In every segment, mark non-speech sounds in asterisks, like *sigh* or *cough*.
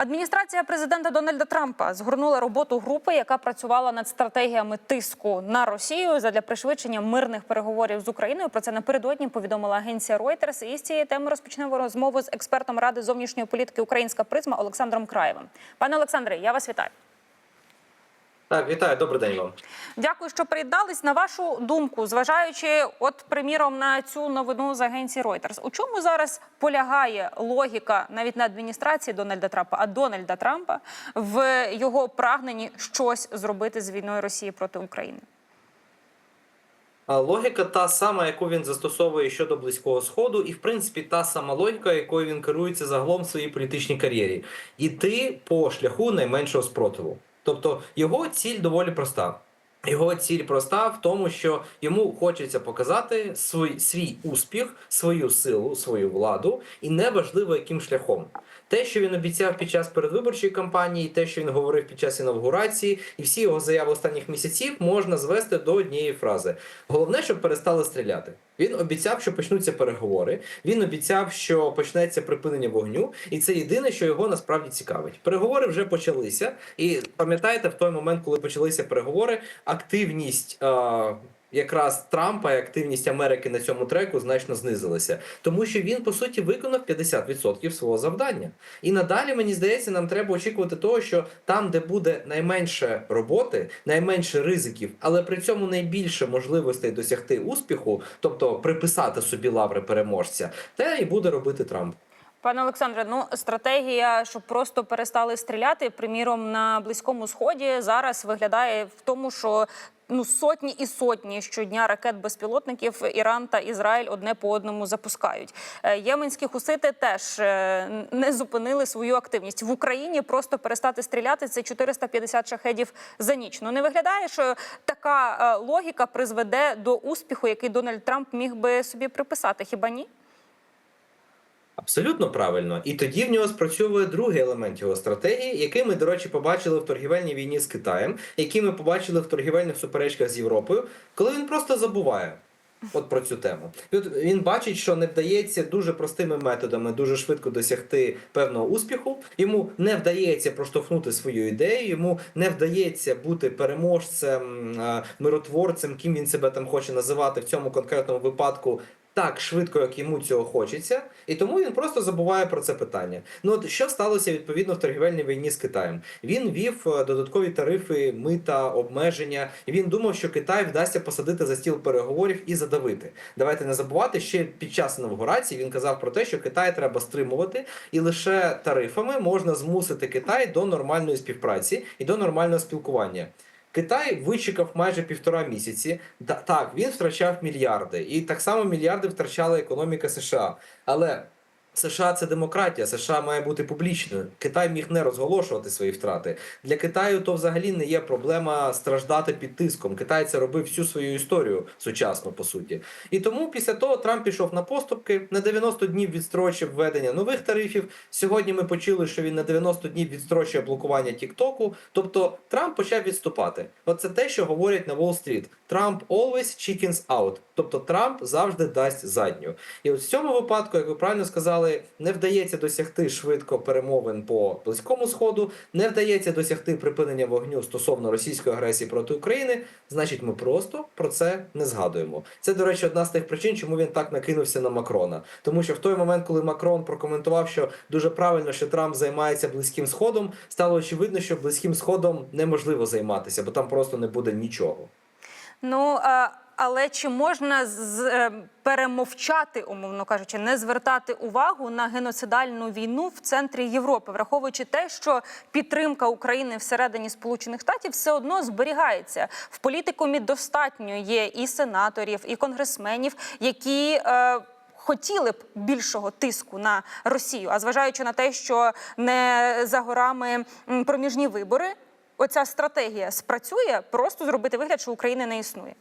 Адміністрація президента Дональда Трампа згорнула роботу групи, яка працювала над стратегіями тиску на Росію задля пришвидшення мирних переговорів з Україною. Про це напередодні повідомила агенція Reuters. І з цієї теми розпочнемо розмову з експертом ради зовнішньої політики Українська призма Олександром Краєвим. Пане Олександре, я вас вітаю. Так, вітаю, добрий день вам. Дякую, що приєднались. На вашу думку, зважаючи, от приміром на цю новину з агенції Reuters, у чому зараз полягає логіка навіть не адміністрації Дональда Трампа, а Дональда Трампа в його прагненні щось зробити з війною Росії проти України? Логіка та сама, яку він застосовує щодо близького сходу, і в принципі та сама логіка, якою він керується загалом в своїй політичній кар'єрі, іти по шляху найменшого спротиву. Тобто його ціль доволі проста. Його ціль проста в тому, що йому хочеться показати свій, свій успіх, свою силу, свою владу, і неважливо яким шляхом. Те, що він обіцяв під час передвиборчої кампанії, те, що він говорив під час інавгурації, і всі його заяви останніх місяців можна звести до однієї фрази: головне, щоб перестали стріляти. Він обіцяв, що почнуться переговори. Він обіцяв, що почнеться припинення вогню, і це єдине, що його насправді цікавить. Переговори вже почалися, і пам'ятаєте, в той момент, коли почалися переговори, активність. Е- Якраз Трампа і активність Америки на цьому треку значно знизилася, тому що він по суті виконав 50% свого завдання. І надалі мені здається, нам треба очікувати того, що там, де буде найменше роботи, найменше ризиків, але при цьому найбільше можливостей досягти успіху, тобто приписати собі лаври переможця, те і буде робити Трамп. Пане Олександре, ну стратегія, щоб просто перестали стріляти, приміром на близькому сході зараз виглядає в тому, що ну сотні і сотні щодня ракет безпілотників Іран та Ізраїль одне по одному запускають. Е, Єменські хусити теж е, не зупинили свою активність в Україні. Просто перестати стріляти це 450 шахедів за ніч. Ну не виглядає, що така е, логіка призведе до успіху, який Дональд Трамп міг би собі приписати. Хіба ні? Абсолютно правильно, і тоді в нього спрацьовує другий елемент його стратегії, який ми, до речі, побачили в торгівельній війні з Китаєм, який ми побачили в торгівельних суперечках з Європою, коли він просто забуває. От про цю тему. От він бачить, що не вдається дуже простими методами дуже швидко досягти певного успіху. Йому не вдається проштовхнути свою ідею, йому не вдається бути переможцем, е, миротворцем, ким він себе там хоче називати в цьому конкретному випадку. Так швидко, як йому цього хочеться, і тому він просто забуває про це питання. Ну от що сталося відповідно в торгівельній війні з Китаєм? Він вів е, додаткові тарифи, мита, обмеження. І він думав, що Китай вдасться посадити за стіл переговорів і задавити. Давайте не забувати, ще під час інавгурації він казав про те, що Китай треба стримувати, і лише тарифами можна змусити Китай до нормальної співпраці і до нормального спілкування. Китай вичекав майже півтора місяці. Так, він втрачав мільярди, і так само мільярди втрачала економіка США. Але США це демократія, США має бути публічною. Китай міг не розголошувати свої втрати. Для Китаю то взагалі не є проблема страждати під тиском. Китай це робив всю свою історію сучасно, по суті. І тому після того Трамп пішов на поступки, на 90 днів відстрочив введення нових тарифів. Сьогодні ми почули, що він на 90 днів відстрочує блокування Тіктоку. Тобто Трамп почав відступати. Оце те, що говорять на Уолл-стріт. Трамп always chickens out. Тобто Трамп завжди дасть задню. І от в цьому випадку, як ви правильно сказали, не вдається досягти швидко перемовин по близькому сходу, не вдається досягти припинення вогню стосовно російської агресії проти України. Значить, ми просто про це не згадуємо. Це, до речі, одна з тих причин, чому він так накинувся на Макрона. Тому що в той момент, коли Макрон прокоментував, що дуже правильно, що Трамп займається близьким сходом, стало очевидно, що близьким сходом неможливо займатися, бо там просто не буде нічого. Ну а, але чи можна з е, перемовчати, умовно кажучи, не звертати увагу на геноцидальну війну в центрі Європи, враховуючи те, що підтримка України всередині Сполучених Штатів все одно зберігається в політикумі. Достатньо є і сенаторів, і конгресменів, які е, Хотіли б більшого тиску на Росію, а зважаючи на те, що не за горами проміжні вибори, оця стратегія спрацює, просто зробити вигляд, що України не існує.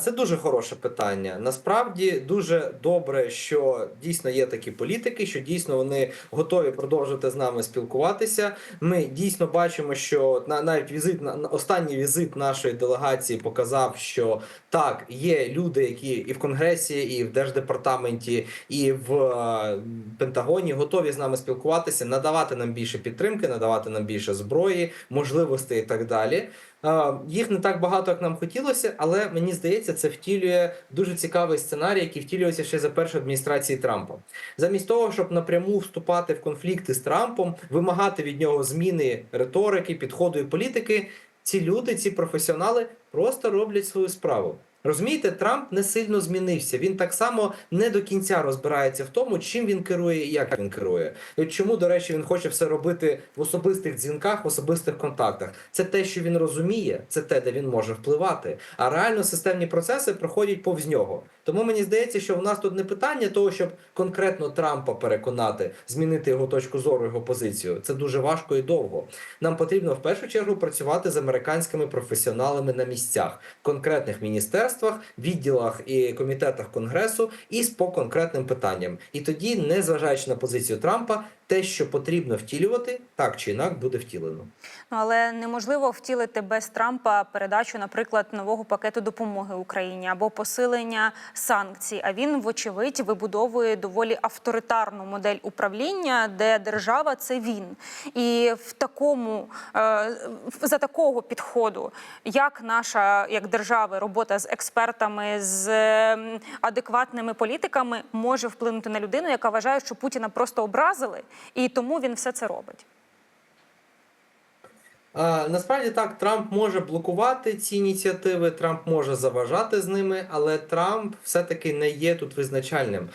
Це дуже хороше питання. Насправді дуже добре, що дійсно є такі політики, що дійсно вони готові продовжувати з нами спілкуватися. Ми дійсно бачимо, що на навіть візит останній візит нашої делегації показав, що так є люди, які і в конгресі, і в держдепартаменті, і в е, Пентагоні готові з нами спілкуватися, надавати нам більше підтримки, надавати нам більше зброї, можливостей і так далі. Їх не так багато, як нам хотілося, але мені здається, це втілює дуже цікавий сценарій, який втілювався ще за першої адміністрації Трампа. Замість того, щоб напряму вступати в конфлікти з Трампом, вимагати від нього зміни риторики, підходу і політики, ці люди, ці професіонали просто роблять свою справу. Розумієте, Трамп не сильно змінився. Він так само не до кінця розбирається в тому, чим він керує і як він керує. І чому, до речі, він хоче все робити в особистих дзвінках, в особистих контактах. Це те, що він розуміє, це те, де він може впливати. А реально системні процеси проходять повз нього. Тому мені здається, що в нас тут не питання того, щоб конкретно Трампа переконати, змінити його точку зору, його позицію. Це дуже важко і довго. Нам потрібно в першу чергу працювати з американськими професіоналами на місцях, конкретних міністерствах, відділах і комітетах конгресу і по конкретним питанням. І тоді, незважаючи на позицію Трампа, те, що потрібно втілювати, так чи інак буде втілено. Ну, але неможливо втілити без Трампа передачу, наприклад, нового пакету допомоги Україні або посилення санкцій. А він, вочевидь, вибудовує доволі авторитарну модель управління, де держава це він. І в такому е, за такого підходу, як наша як держави, робота з експертами, з ем, адекватними політиками може вплинути на людину, яка вважає, що Путіна просто образили, і тому він все це робить. Насправді так, Трамп може блокувати ці ініціативи, Трамп може заважати з ними, але Трамп все-таки не є тут визначальним.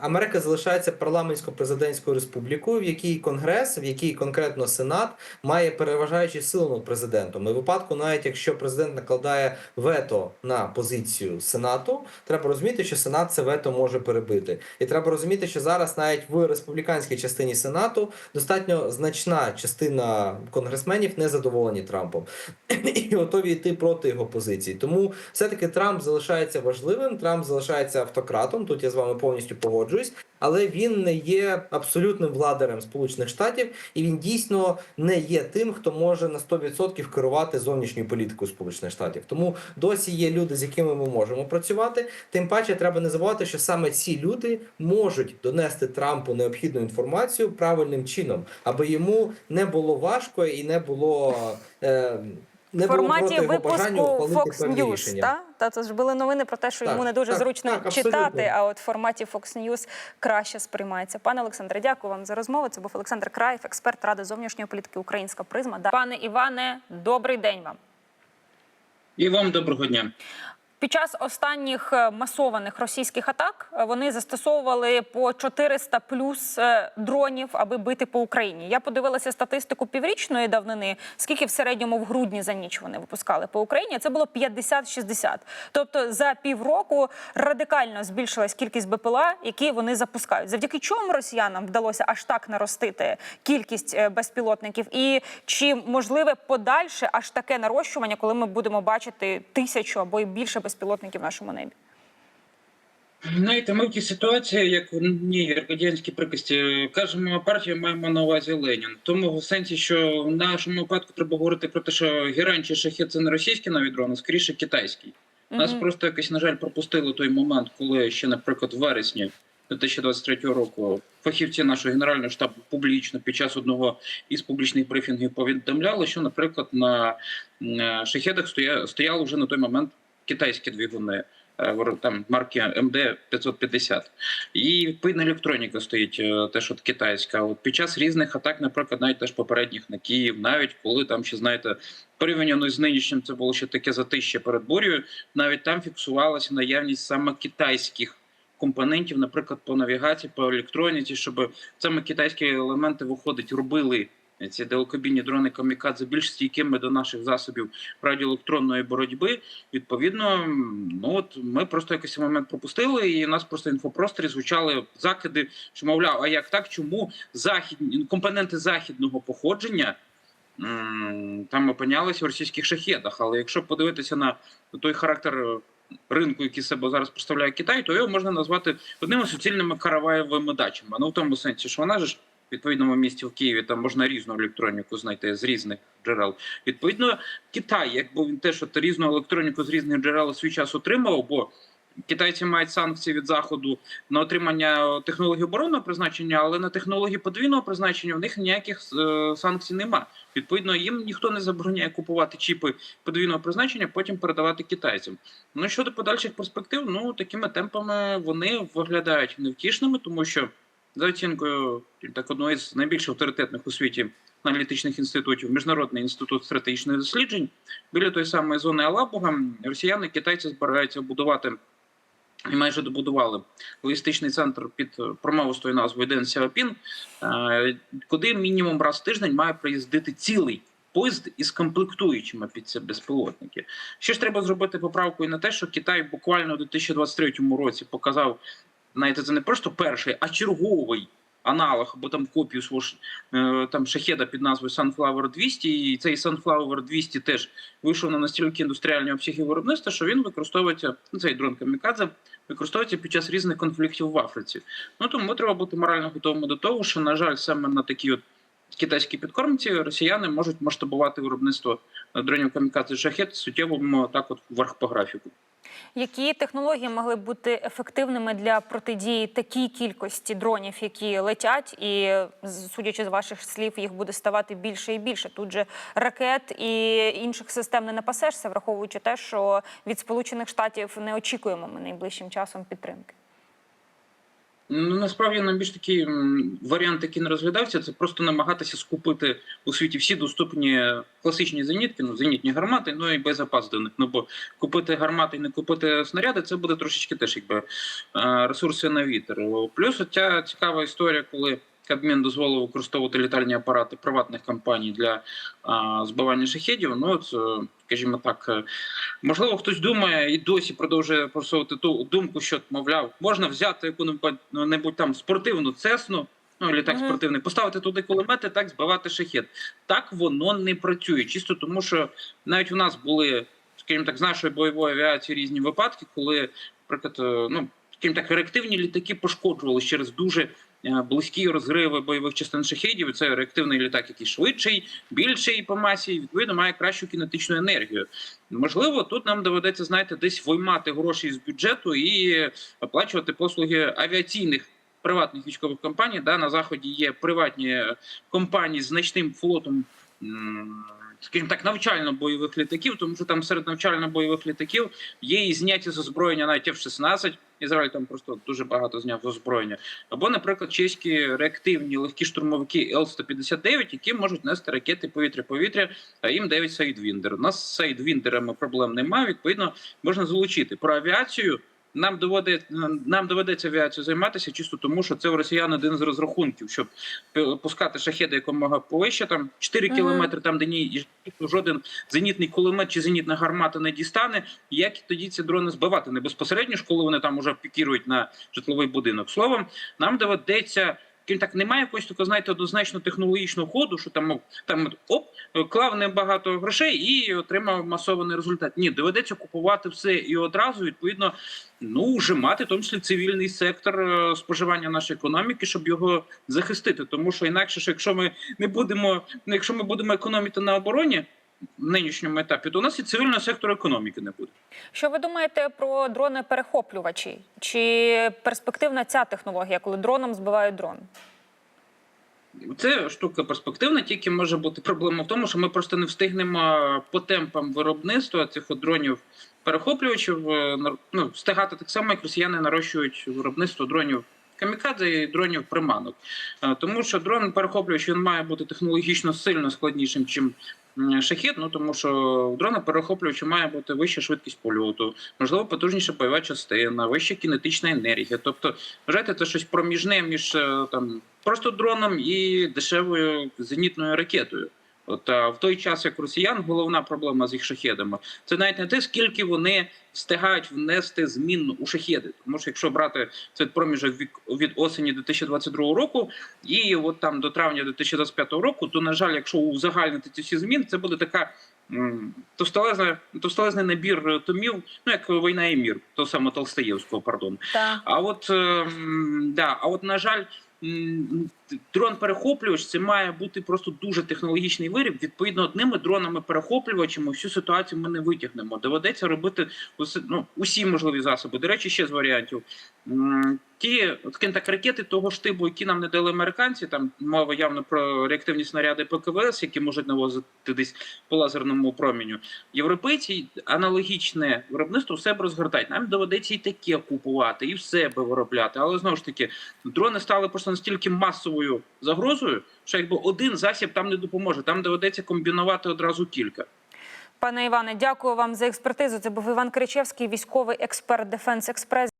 Америка залишається парламентсько-президентською республікою, в якій Конгрес, в якій конкретно Сенат має переважаючу силу над президентом. І в випадку, навіть якщо президент накладає вето на позицію Сенату, треба розуміти, що Сенат це вето може перебити. І треба розуміти, що зараз навіть в республіканській частині Сенату достатньо значна частина конгресменів не задоволені Трампом *clears throat* і готові йти проти його позиції. Тому все-таки Трамп залишається важливим. Трамп залишається автократом. Тут я з вами повністю погоджуюсь, але він не є абсолютним владарем Сполучених Штатів, і він дійсно не є тим, хто може на 100% керувати зовнішньою політикою Сполучених Штатів. Тому досі є люди, з якими ми можемо працювати. Тим паче, треба не забувати, що саме ці люди можуть донести Трампу необхідну інформацію правильним чином, аби йому не було важко і не було. Е, не форматі було проти його бажання випуску Fox News, та? Та це ж були новини про те, що Так, йому не дуже так, зручно так, абсолютно. читати, а от в форматі Fox News краще сприймається. Пане Олександре, дякую вам за розмову. Це був Олександр Краєв, експерт Ради зовнішньої політики Українська призма. Да. Пане Іване, добрий день вам. І вам доброго дня. Під час останніх е, масованих російських атак е, вони застосовували по 400 плюс е, дронів, аби бити по Україні. Я подивилася статистику піврічної давнини, скільки в середньому в грудні за ніч вони випускали по Україні. Це було 50-60. Тобто за півроку радикально збільшилась кількість БПЛА, які вони запускають. Завдяки чому росіянам вдалося аж так наростити кількість безпілотників, і чи можливе подальше аж таке нарощування, коли ми будемо бачити тисячу або й більше безпілотників в нашому небі? Знаєте, ми в тій ситуації, як в одній радянській приказці, кажемо партію, маємо на увазі Ленін. Тому В сенсі, що в нашому випадку треба говорити про те, що Герань чи шахет це не російські навіть дрони, скоріше китайський. Нас просто якось, на жаль, пропустили той момент, коли ще, наприклад, в вересні 2023 року фахівці нашого генерального штабу публічно під час одного із публічних брифінгів повідомляли, що, наприклад, на м, шахедах стоя- стояли вже на той момент китайські двигуни. е, Там марки МД 550. І відповідна електроніка стоїть е, теж от китайська. От під час різних атак, наприклад, навіть теж попередніх на Київ, навіть коли там ще знаєте, порівняно з нинішнім, це було ще таке затище перед бур'ю. Навіть там фіксувалася наявність саме китайських компонентів, наприклад, по навігації, по електроніці, щоб саме китайські елементи виходить, робили ці далекобійні дрони камікадзе більш стійкими до наших засобів радіоелектронної боротьби. Відповідно, ну от ми просто якийсь момент пропустили, і у нас просто інфопросторі звучали закиди, що мовляв, а як так, чому західні компоненти західного походження? Там опинялися в російських шахедах, але якщо подивитися на той характер ринку, який себе зараз представляє Китай, то його можна назвати одними суцільними караваєвими дачами. Ну в тому сенсі, що вона ж відповідному місті в Києві там можна різну електроніку знайти з різних джерел. Відповідно, Китай, якби він теж от різну електроніку з різних джерел свій час отримав, бо китайці мають санкції від заходу на отримання технологій оборонного призначення, але на технології подвійного призначення в них ніяких е, санкцій нема. Відповідно, їм ніхто не забороняє купувати чіпи подвійного призначення, потім передавати китайцям. Ну щодо подальших перспектив, ну такими темпами вони виглядають невтішними, тому що за оцінкою так одного з найбільш авторитетних у світі аналітичних інститутів, Міжнародний інститут стратегічних досліджень, біля тої самої зони Алабуга, росіяни, китайці збираються будувати і майже добудували логістичний центр під промовистою назвою Ден Сяопін, е, куди мінімум раз в тиждень має приїздити цілий поїзд із комплектуючими під ці безпілотники. Ще ж треба зробити поправку і на те, що Китай буквально у 2023 році показав, знаєте, це не просто перший, а черговий. Аналог або там копію свого е, там шахеда під назвою Sunflower 200, і цей Sunflower 200 теж вийшов на настільки індустріальні обсяги виробництва, що він використовується ну, цей дрон камікадзе використовується під час різних конфліктів в Африці. Ну тому треба бути морально готовими до того, що на жаль, саме на такі от китайські підкормці росіяни можуть масштабувати виробництво дронів камікадзе шахет суттєво так, от вверх по графіку. Які технології могли б бути ефективними для протидії такій кількості дронів, які летять, і судячи з ваших слів, їх буде ставати більше і більше. Тут же ракет і інших систем не напасешся, враховуючи те, що від Сполучених Штатів не очікуємо ми найближчим часом підтримки. Ну насправді найбільш такий варіант, який не розглядався, це просто намагатися скупити у світі всі доступні класичні зенітки, ну зенітні гармати, ну і боєзапас до них. Ну бо купити гармати і не купити снаряди, це буде трошечки теж якби ресурси на вітер. Плюс ця цікава історія, коли Кабмін дозволив використовувати літальні апарати приватних компаній для а, збивання шахедів. Ну от, е, скажімо так, е, можливо, хтось думає і досі продовжує просувати ту думку, що мовляв, можна взяти яку-небудь там спортивну цесну. Ну, літак Мгм. спортивний, поставити туди кулемети, так збивати шахет. Так воно не працює. Чисто тому, що навіть у нас були, скажімо так, з нашої бойової авіації різні випадки, коли, наприклад, е, ну скажімо так, реактивні літаки пошкоджували через дуже близькі розриви бойових частин шахедів. Це реактивний літак, який швидший, більший по масі, і відповідно має кращу кінетичну енергію. Можливо, тут нам доведеться знаєте, десь виймати гроші з бюджету і оплачувати послуги авіаційних. Приватних військових компаній да на заході є приватні е, компанії з значним флотом, скажімо так, навчально-бойових літаків, тому що там серед навчально-бойових літаків є і зняті з озброєння навіть F-16, Ізраїль там просто дуже багато зняв з озброєння. Або, наприклад, чеські реактивні легкі штурмовики Л-159, які можуть нести ракети повітря-повітря, а їм 9 Сайдвіндер. У нас з Сайдвіндерами проблем немає. Відповідно, можна залучити про авіацію. Нам доводить нам доведеться авіацію займатися чисто тому, що це у росіян один з розрахунків, щоб пи- пускати шахеди якомога повище, там 4 Мгм. кілометри, там де ні жоден зенітний кулемет чи зенітна гармата не дістане. Як тоді ці дрони збивати не безпосередньо ж, коли вони там уже пікірують на житловий будинок. Словом, нам доведеться. Крім так, немає якогось такого, знаєте, однозначно технологічного ходу, що там, там оп, клав небагато грошей і отримав масований результат. Ні, доведеться купувати все і одразу, відповідно, ну вже мати в тому числі цивільний сектор е, споживання нашої економіки, щоб його захистити. Тому що інакше, ж, якщо ми не будемо, ну, якщо ми будемо економити на обороні нинішньому етапі, то у нас і цивільного сектору економіки не буде. Що ви думаєте про дрони-перехоплювачі? Чи перспективна ця технологія, коли дроном збивають дрон? Це штука перспективна, тільки може бути проблема в тому, що ми просто не встигнемо по темпам виробництва цих дронів перехоплювачів е, ну, встигати так само, як росіяни нарощують виробництво дронів камікадзе і дронів приманок. Е, Тому що дрон перехоплювач він має бути технологічно сильно складнішим, чим шахет. Ну тому що в дрона перехоплювача має бути вища швидкість польоту, можливо, потужніша бойова частина, вища кінетична енергія. Тобто, вважайте, це щось проміжне між е, там просто дроном і дешевою зенітною ракетою. От а в той час, як росіян, головна проблема з їх шахедами, це навіть не те, скільки вони встигають внести змін у шахеди. Тому що якщо брати цей проміжок від, осені 2022 року і от там до травня 2025 року, то на жаль, якщо узагальнити ці всі зміни, це буде така м, товстелезний набір е, томів, ну як війна і мір, то саме Толстаєвського, пардон. Та. А от е, да, а от на жаль, м, дрон перехоплювач це має бути просто дуже технологічний виріб. Відповідно, одними дронами перехоплювачами всю ситуацію ми не витягнемо. Доведеться робити ну, усі можливі засоби. До речі, ще з варіантів. Ті от так ракети того ж типу, які нам не дали американці, там мова явно про реактивні снаряди ПКВС, які можуть навозити десь по лазерному проміню. Європейці аналогічне виробництво в себе розгортають. Нам доведеться і таке купувати, і в себе виробляти. Але знову ж таки, дрони стали просто настільки масовою загрозою, що якби один засіб там не допоможе. Там доведеться комбінувати одразу кілька. Пане Іване, дякую вам за експертизу. Це був Іван Кричевський, військовий експерт Дефенс Експрес.